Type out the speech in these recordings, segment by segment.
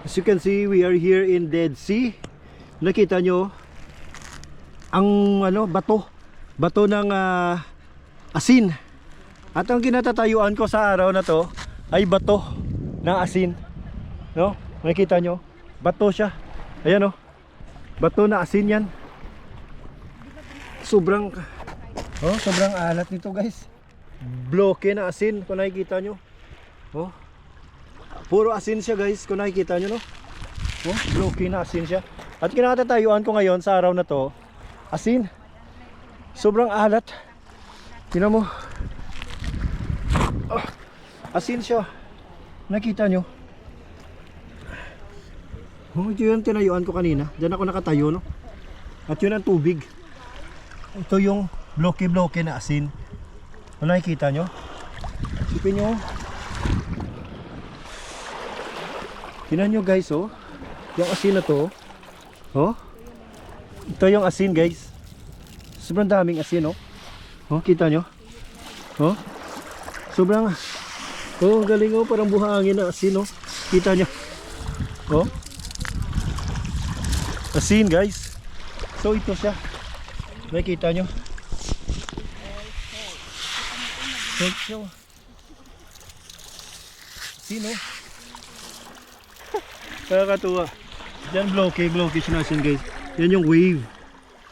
As you can see, we are here in Dead Sea. Nakita nyo ang ano bato, bato ng ah, asin. At ang kinatatayuan ko sa araw na to ay bato ng asin. No? Nakita nyo? Bato siya. Ayan oh. Bato na asin yan. Sobrang Oh, sobrang alat nito, guys. Bloke na asin kung nakikita nyo. Oh. Puro asin siya, guys, kung nakikita nyo, no? Oh, bloke na asin siya. At kinatatayuan ko ngayon sa araw na to, asin. Sobrang alat. Tingnan mo. Ah, asin siya. Nakita nyo? Oh, yung tinayuan ko kanina. Diyan ako nakatayo, no? At yun ang tubig. Ito yung bloke-bloke na asin. Ano nakikita nyo? Sipin nyo. Tingnan nyo guys, oh. Yung asin na to. Oh. Ito yung asin guys. Sobrang daming asin, oh. Oh, kita nyo? Oh. Sobrang Oh, galing oh, parang buhangin na asin oh. Kita nyo? Oh. Asin guys. So ito siya. Nakikita nyo? Thank you. Sino? Nakakatuwa. Diyan bloke, bloke siya natin guys. Yan yung wave.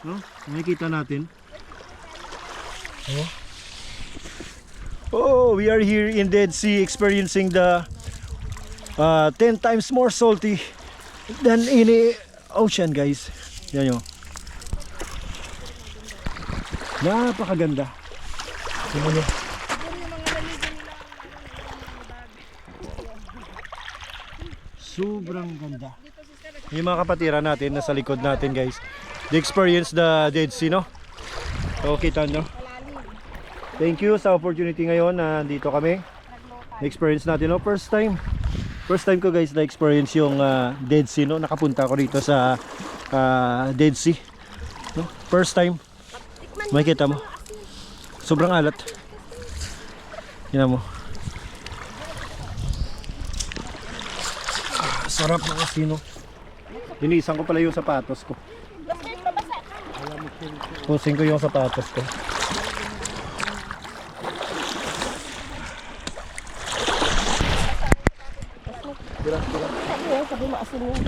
No? Nakikita natin. Oh. Oh, we are here in Dead Sea experiencing the uh, 10 times more salty than any ocean guys. Yan yun. Napakaganda. Tingnan nyo. Sobrang ganda. Yung mga kapatira natin nasa likod natin guys. They experience the Dead Sea no? So kita nyo. Thank you sa opportunity ngayon na dito kami. Na-experience natin no? First time. First time ko guys na-experience yung ah, Dead Sea no? Nakapunta ako dito sa ah, Dead Sea. No? First time. Makikita mo. Sobrang alat. Yan mo. Sarap ng asino. Linisan ko pala yung sapatos ko. Pusing ko yung sapatos ko. Sabi mo asin yan.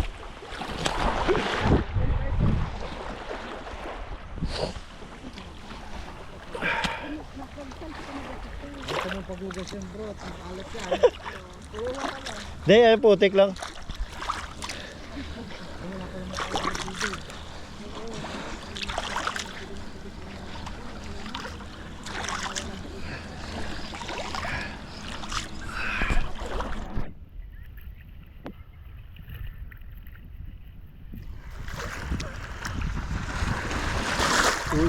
Hindi, ay putik lang. Uy.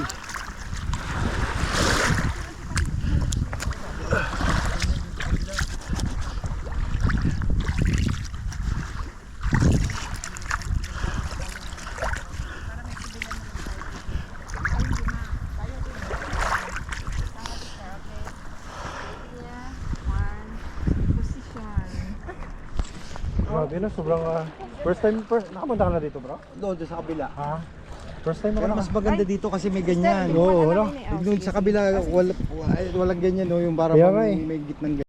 Grabe na, sobrang ah, first time, first, nakapunta ka na dito bro? Doon sa kabila. Ha? First time ako Pero na. mas maganda dito kasi may ganyan. Oo, ano? Yung sa kabila, wala, walang ganyan, no? yung parang Kaya nga eh. may gitnang